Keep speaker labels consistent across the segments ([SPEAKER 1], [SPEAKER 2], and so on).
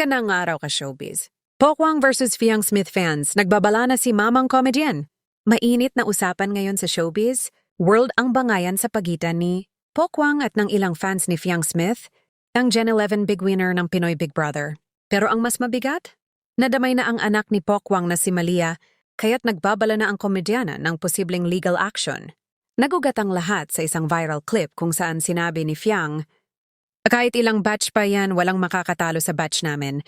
[SPEAKER 1] Magandang araw ka, showbiz. Pokwang versus Fiang Smith fans, nagbabala na si Mamang Comedian. Mainit na usapan ngayon sa showbiz, world ang bangayan sa pagitan ni Pokwang at ng ilang fans ni Fiang Smith, ang Gen 11 big winner ng Pinoy Big Brother. Pero ang mas mabigat? Nadamay na ang anak ni Pokwang na si Malia, kaya't nagbabala na ang komedyana ng posibleng legal action. Nagugat ang lahat sa isang viral clip kung saan sinabi ni Fiang, kahit ilang batch pa yan, walang makakatalo sa batch namin.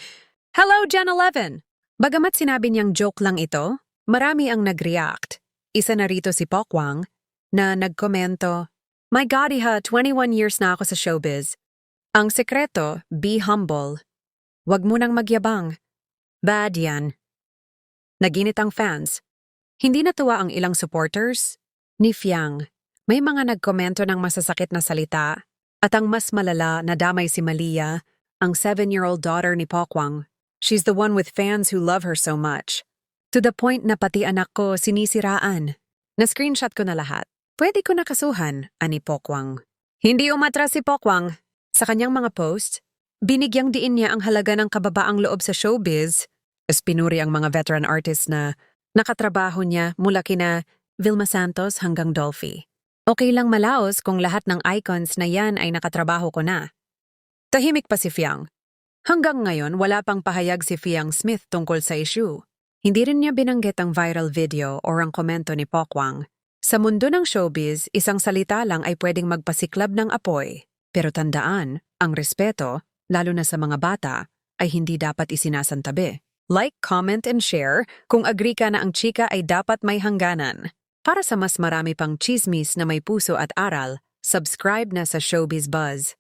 [SPEAKER 1] Hello, Gen 11! Bagamat sinabi niyang joke lang ito, marami ang nag-react. Isa na rito si Pokwang, na nagkomento, My God, iha, 21 years na ako sa showbiz. Ang sekreto, be humble. Huwag mo nang magyabang. Bad yan. Naginit ang fans. Hindi natuwa ang ilang supporters. Ni Fiang, may mga nagkomento ng masasakit na salita at ang mas malala na damay si Malia, ang seven-year-old daughter ni Pokwang. She's the one with fans who love her so much. To the point na pati anak ko sinisiraan. Na-screenshot ko na lahat. Pwede ko nakasuhan, ani Pokwang. Hindi umatras si Pokwang. Sa kanyang mga post, binigyang diin niya ang halaga ng kababaang loob sa showbiz. As pinuri ang mga veteran artists na nakatrabaho niya mula kina Vilma Santos hanggang Dolphy. Okay lang malaos kung lahat ng icons na yan ay nakatrabaho ko na. Tahimik pa si Fiang. Hanggang ngayon, wala pang pahayag si Fiang Smith tungkol sa issue. Hindi rin niya binanggit ang viral video o ang komento ni Pokwang. Sa mundo ng showbiz, isang salita lang ay pwedeng magpasiklab ng apoy. Pero tandaan, ang respeto, lalo na sa mga bata, ay hindi dapat isinasantabi. Like, comment, and share kung agree ka na ang chika ay dapat may hangganan. Para sa mas marami pang chismis na may puso at aral, subscribe na sa Showbiz Buzz.